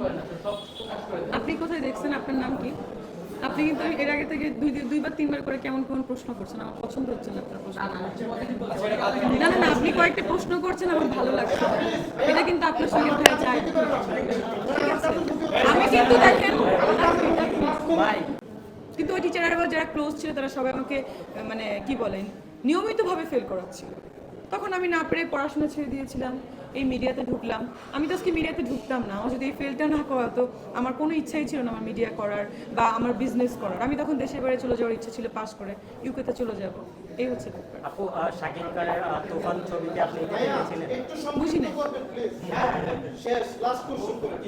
করেন আপনি কোথায় দেখছেন? আপনার নাম কি? আপনি কিন্তু এর আগে থেকে দুই দুইবার তিনবার করে কেমন কেমন প্রশ্ন করছেন? আমার পছন্দ হচ্ছে না আপনার প্রশ্ন। না না আপনি কয়েকটা প্রশ্ন করছেন আমার ভালো লাগছে। এটা কিন্তু আপনার সঙ্গে ভাই যায়। আমি কিন্তু দেখেন কিন্তু ওই টিচাররা যারা ক্লোজ ছিল তারা সবাই আমাকে মানে কি বলেন নিয়মিতভাবে ফেল করাচ্ছিল। তখন আমি না পেরে পড়াশোনা ছেড়ে দিয়েছিলাম। এই মিডিয়াতে ঢুকলাম। আমি তো আজকে মিডিয়াতে ঢুকতাম না। আমার যদি এই ফেলটা না করাতো আমার কোনো ইচ্ছাই ছিল না আমার মিডিয়া করার বা আমার বিজনেস করার। আমি তখন দেশের বাইরে চলে যাওয়ার ইচ্ছা ছিল পাস করে ইউকেতে চলে যাব। এই হচ্ছে আপু শাকিব খানের তুফান ছবিতে আপনি বুঝি না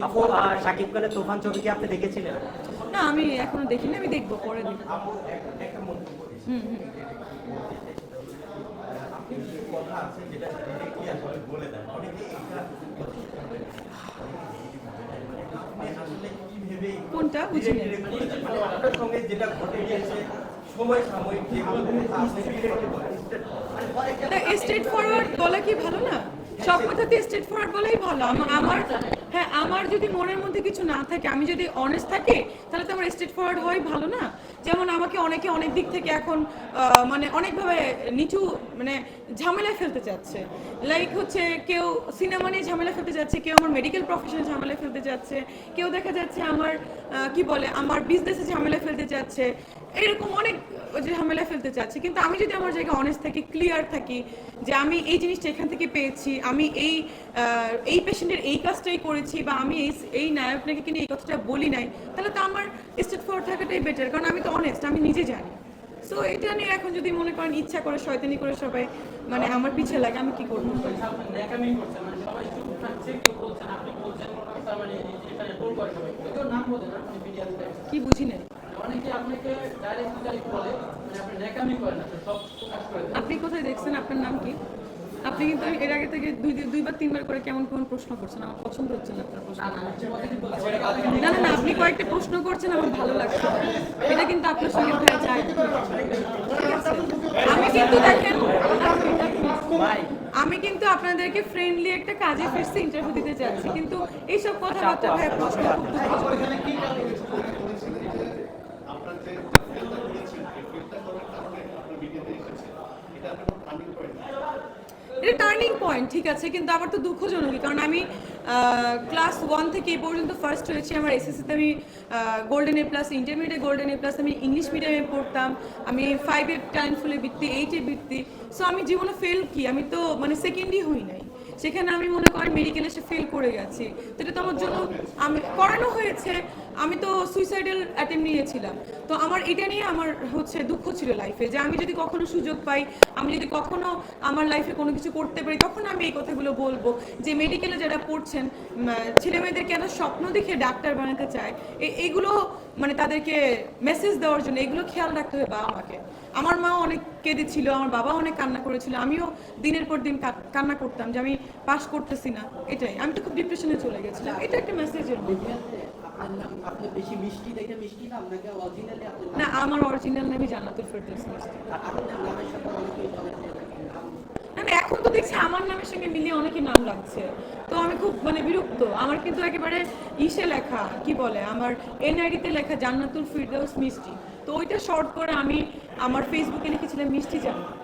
আপু আহ, শাকিব খানের তুফান ছবি কি আপনি দেখেছিলেন? না আমি এখনও দেখিনি আমি দেখব পরে দেখব হুম হুম। কোনটা? বুঝে আপনার সঙ্গে যেটা ঘটে গিয়েছে সময় সাময়িক যেগুলো স্ট্রেট ফরওয়ার্ড বলা কি ভালো না? সব কথাতে স্ট্রেট ফরওয়ার্ড বলাই ভালো। আমার হ্যাঁ আমার যদি মনের মধ্যে কিছু না থাকে, আমি যদি অনেস্ট থাকি, তাহলে তো আমার স্ট্রেট ফরওয়ার্ড হওয়াই ভালো না। যেমন আমাকে অনেকে অনেক দিক থেকে এখন মানে অনেকভাবে নিচু মানে ঝামেলায় ফেলতে চাচ্ছে। লাইক হচ্ছে কেউ সিনেমা নিয়ে ঝামেলা ফেলতে যাচ্ছে, কেউ আমার মেডিকেল প্রফেশনে ঝামেলা ফেলতে যাচ্ছে, কেউ দেখা যাচ্ছে আমার কি বলে, আমার বিজনেসে ঝামেলা ফেলতে চাচ্ছে এরকম অনেক ঝামেলা ফেলতে চাচ্ছি। কিন্তু আমি যদি আমার জায়গায় অনেস্ট থাকি ক্লিয়ার থাকি যে আমি এই জিনিসটা এখান থেকে পেয়েছি, আমি এই এই পেশেন্টের এই কাজটাই করেছি বা আমি এই এই নায়কটাকে কিনে এই কথাটা বলি নাই, তাহলে তো আমার স্টেট ফরওয়ার্ড থাকাটাই বেটার কারণ আমি তো অনেস্ট আমি নিজে জানি। সো এটা নিয়ে এখন যদি মনে করেন ইচ্ছা করে, শয়তানি করে সবাই মানে আমার পিছিয়ে লাগে, আমি কি করব? কি বুঝি না? অনেকে আপনাকে ডাইরেক্ট ডাইরেক্ট বলে মানে আপনি ন্যাকামি করেন আপনি সব প্রকাশ করে আপনি কোথায় দেখছেন? আপনার নাম কি? আপনি কিন্তু এর আগে থেকে দুই দুইবার তিনবার করে কেমন কেমন প্রশ্ন করছেন? আমার পছন্দ হচ্ছে না আপনার প্রশ্ন। এটা কালকে না না না আপনি কয়েকটা প্রশ্ন করছেন আমার ভালো লাগছে। এটা কিন্তু আপনার সঙ্গে ভাই যায়। আমি কিন্তু দেখেন আমি কিন্তু আপনাদেরকে ফ্রেন্ডলি একটা কাজে ফিরছি ইন্টারভিউ দিতে যাচ্ছি কিন্তু এইসব কথাবার্তা ভাই প্রশ্ন খুব দুঃখজনক। আপনার যে ফেলটা করেছেন এই ফেলটা করার কারণে আপনার মিডিয়াতে এসেছে এটা আপনার টার্নিং পয়েন্ট এটা টার্নিং পয়েন্ট ঠিক আছে, কিন্তু আবার তো দুঃখজনকই, কারণ আমি ক্লাস ওয়ান থেকে এই পর্যন্ত ফার্স্ট হয়েছি, আমার এসএসসিতে আমি golden A plus intermediate golden A plus আমি ইংলিশ মিডিয়ামে পড়তাম, আমি ফাইভে টাইম ফুলে বৃত্তি এইটে বৃত্তি সো আমি জীবনে ফেল কি? আমি তো মানে সেকেন্ডই হই নাই, সেখানে আমি মনে করি মেডিকেলে এসে ফেল করে গেছি, তো এটা তো আমার জন্য, আমি করানো হয়েছে আমি তো সুইসাইডাল অ্যাটেম্প নিয়েছিলাম। তো আমার এটা নিয়ে আমার হচ্ছে দুঃখ ছিল লাইফে যে আমি যদি কখনো সুযোগ পাই, আমি যদি কখনো আমার লাইফে কোনো কিছু করতে পারি, তখন আমি এই কথাগুলো বলব যে মেডিকেলে যারা পড়ছেন ছেলে মেয়েদের কেন স্বপ্ন দেখে ডাক্তার বানাতে চায়? এইগুলো মানে তাদেরকে মেসেজ দেওয়ার জন্য, এগুলো খেয়াল রাখতে হবে বাবা মাকে আমার মা অনেক কেঁদেছিল, আমার বাবা অনেক কান্না করেছিল, আমিও দিনের পর দিন কান্না করতাম যে আমি পাস করতেছি না। এটাই, আমি তো খুব ডিপ্রেশনে চলে গেছিলাম। এটা একটা মেসেজের আপনি বেশি মিষ্টি দেখে মিষ্টি না আপনাকে অরিজিনালি না আমার অরিজিনাল নামই জান্নাতুল ফেরদৌস আপনার নামের সাথে অনেকেই এখন তো দেখছি আমার নামের সঙ্গে মিলিয়ে অনেকে নাম লাগছে তো আমি খুব মানে বিরক্ত। আমার কিন্তু একেবারে ইসে লেখা কি বলে আমার এনআইডিতে লেখা জান্নাতুল ফিরদৌস মিষ্টি। তো ওইটা শর্ট করে আমি আমার ফেসবুকে লিখেছিলাম মিষ্টি জান্নাত।